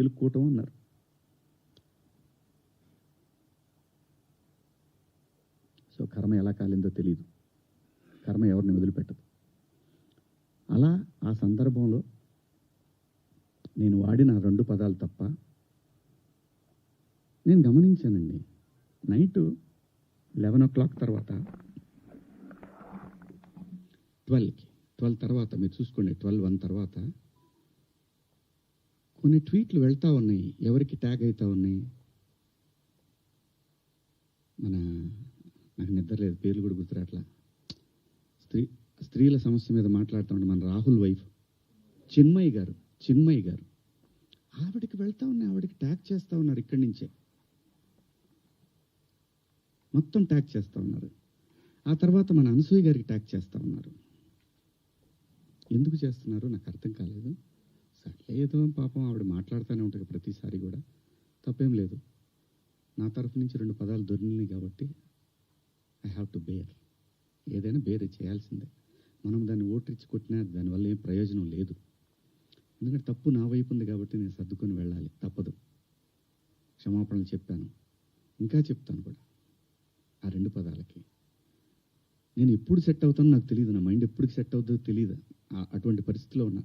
కెలుక్కోవటం అన్నారు. సో కర్మ ఎలా కాలిందో తెలియదు కర్మ ఎవరిని వదిలిపెట్టదు. అలా ఆ సందర్భంలో నేను వాడిన రెండు పదాలు తప్ప నేను గమనించానండి. నైట్ లెవెన్ ఓ క్లాక్ తర్వాత ట్వెల్వ్కి ట్వెల్వ్ తర్వాత మీరు చూసుకోండి ట్వెల్వ్ వన్ తర్వాత కొన్ని ట్వీట్లు వెళ్తూ ఉన్నాయి. ఎవరికి ట్యాగ్ అవుతూ ఉన్నాయి? మన నాకు నిద్ర లేదు. పేర్లు కూడా గుర్తురాట్లా స్త్రీ స్త్రీల సమస్య మీద మాట్లాడుతూ మన రాహుల్ వైఫ్. చిన్మయ్య గారు చిన్మయ్య గారు. ఆవిడకి వెళ్తా ఉన్నాయి. ఆవిడకి ట్యాగ్ చేస్తూ ఉన్నారు ఇక్కడి నుంచే. మొత్తం ట్యాగ్ చేస్తూ ఉన్నారు. ఆ తర్వాత మన అనసూయ గారికి ట్యాగ్ చేస్తూ ఉన్నారు. ఎందుకు చేస్తున్నారు? నాకు అర్థం కాలేదు. ఏదో పాపం ఆవిడ మాట్లాడుతూనే ఉంటుంది ప్రతిసారి కూడా. తప్పేం లేదు. నా తరఫు నుంచి రెండు పదాలు దొరికినాయి కాబట్టి ఐ హ్యావ్ టు బేర్ ఏదైనా బేర్ చేయాల్సిందే. మనం దాన్ని ఓటరిచ్చి కొట్టినా దానివల్ల ఏం ప్రయోజనం లేదు. ఎందుకంటే తప్పు నా వైపు ఉంది కాబట్టి నేను సర్దుకొని వెళ్ళాలి. తప్పదు. క్షమాపణలు చెప్పాను. ఇంకా చెప్తాను కూడా. ఆ రెండు పదాలకి. నేను ఎప్పుడు సెట్ అవుతానో నాకు తెలియదు నా మైండ్ ఎప్పుడు సెట్ అవుతుందో తెలియదు ఆ- అటువంటి పరిస్థితిలో ఉన్నా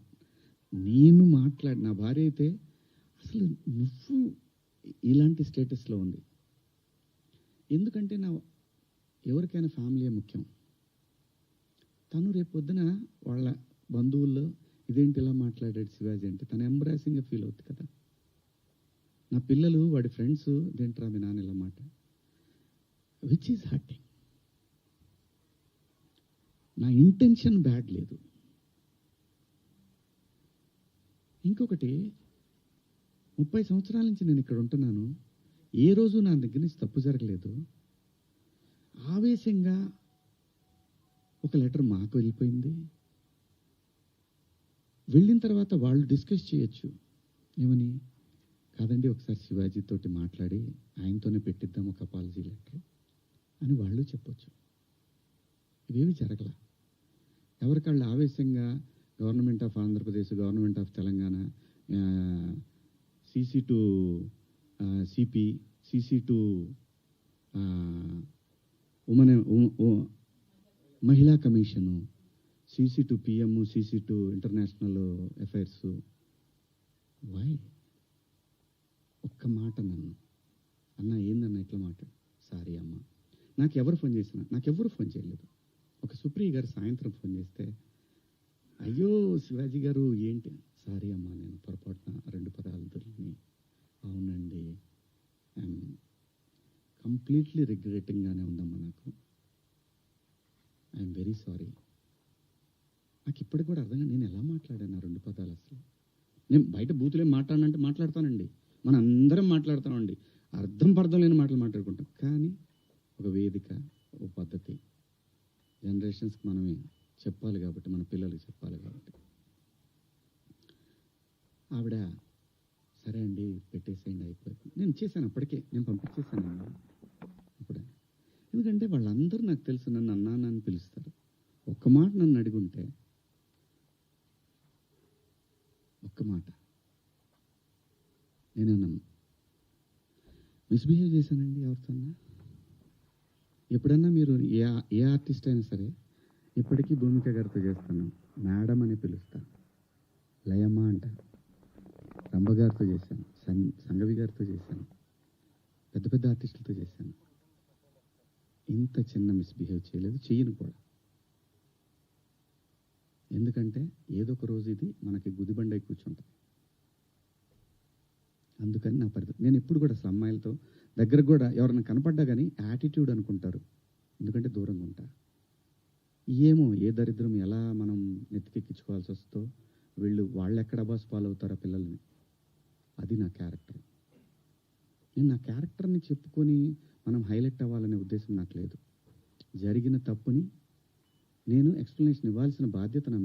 నేను మాట్లాడి నా భార్య అయితే అసలు నువ్వు ఇలాంటి స్టేటస్లో ఉంది. ఎందుకంటే నా ఎవరికైనా ఫ్యామిలీ ముఖ్యం. తను రేపు వాళ్ళ బంధువుల్లో ఇదేంటి ఇలా మాట్లాడాడు శివాజీ అంటే తను ఎంబ్రాసింగ్గా ఫీల్ అవుతుంది కదా. నా పిల్లలు వాడి ఫ్రెండ్స్ దేంట్రా మీ నాన్న ఇలా మాట. విచ్ ఈజ్ హర్టింగ్ నా ఇంటెన్షన్ బ్యాడ్ లేదు. ఇంకొకటి ముప్పై సంవత్సరాల నుంచి నేను ఇక్కడ ఉంటున్నాను. ఏ రోజు నా దగ్గర నుంచి తప్పు జరగలేదు. ఆవేశంగా ఒక లెటర్ మాకు వెళ్ళిపోయింది. వెళ్ళిన తర్వాత వాళ్ళు డిస్కస్ చేయొచ్చు. ఏమని? కాదండి ఒకసారి శివాజీ తోటి మాట్లాడి ఆయనతోనే పెట్టిద్దాం ఒక అపాలజీ లెటర్ అని వాళ్ళు చెప్పొచ్చు. ఇవేవి జరగల. ఎవరికాళ్ళు ఆవేశంగా government of Andhra Pradesh government of Telangana CC to CP CC to women మహిళా commission CC to PM CC to international affairs why ఒక్క మాట నన్ను. అన్న ఏందన్న ఇట్లా మాట? సారీ అమ్మ. నాకు ఎవరు ఫోన్ చేసిన నాకు ఎవరు ఫోన్ చేయలేదు. ఒక సుప్రియ గారు సాయంత్రం ఫోన్ చేస్తే అయ్యో శివాజీ గారు ఏంటి? సారీ అమ్మా నేను పొరపాటున రెండు పదాలు దొరికి అవునండి. ఐఎమ్ కంప్లీట్లీ రిగ్రెటింగ్గానే ఉందమ్మా నాకు. I'm very sorry. నాకు ఇప్పటికి కూడా అర్థం నేను ఎలా మాట్లాడాను ఆ రెండు పదాలు అసలు? నేను బయట బూతులేం మాట్లాడనంటే మాట్లాడతానండి. మన అందరం మాట్లాడతామండి. అర్థం పర్థం లేని మాటలు మాట్లాడుకుంటాం. కానీ ఒక వేదిక ఒక పద్ధతి. జనరేషన్స్కి మనమే చెప్పాలి కాబట్టి మన పిల్లలకి చెప్పాలి కాబట్టి. ఆవిడ సరే అండి పెట్టేసేయండి అయిపోయింది. నేను చేశాను అప్పటికే నేను పంపించేసాను అప్పుడే ఎందుకంటే వాళ్ళందరూ నాకు తెలుసు నన్ను అన్నాన అని పిలుస్తారు. ఒక్క మాట నన్ను అడుగుంటే ఒక్క మాట. నేనన్నాను మిస్బిహేవ్ చేశానండి ఎవరితోన్నా? ఎప్పుడన్నా మీరు ఏ ఏ ఆర్టిస్ట్ అయినా సరే ఇప్పటికీ భూమిక గారితో చేస్తాను. మేడం అని పిలుస్తా. లయమ్మ అంట రంభ గారితో చేశాను. సం సంగవి గారితో చేశాను. పెద్ద పెద్ద ఆర్టిస్టులతో చేశాను. ఇంత చిన్న మిస్బిహేవ్ చేయలేదు. చెయ్యను కూడా. ఎందుకంటే ఏదో ఒక రోజు ఇది మనకి గుదిబండై కూర్చుంటుంది. అందుకని నా పరిధి నేను ఎప్పుడు కూడా అసలు అమ్మాయిలతో దగ్గర కూడా ఎవరైనా కనపడ్డా కానీ యాటిట్యూడ్ అనుకుంటారు. ఎందుకంటే దూరంగా ఉంటా ఏమో ఏ దరిద్రం ఎలా మనం నెత్తికెక్కించుకోవాల్సి వస్తుందో వీళ్ళు వాళ్ళు ఎక్కడ బాస్ ఫాలో అవుతారో పిల్లల్ని. అది నా క్యారెక్టర్ నేను నా క్యారెక్టర్ని చెప్పుకొని మనం హైలైట్ అవ్వాలనే ఉద్దేశం నాకు లేదు. జరిగిన తప్పుని నేను ఎక్స్ప్లెనేషన్ ఇవ్వాల్సిన బాధ్యత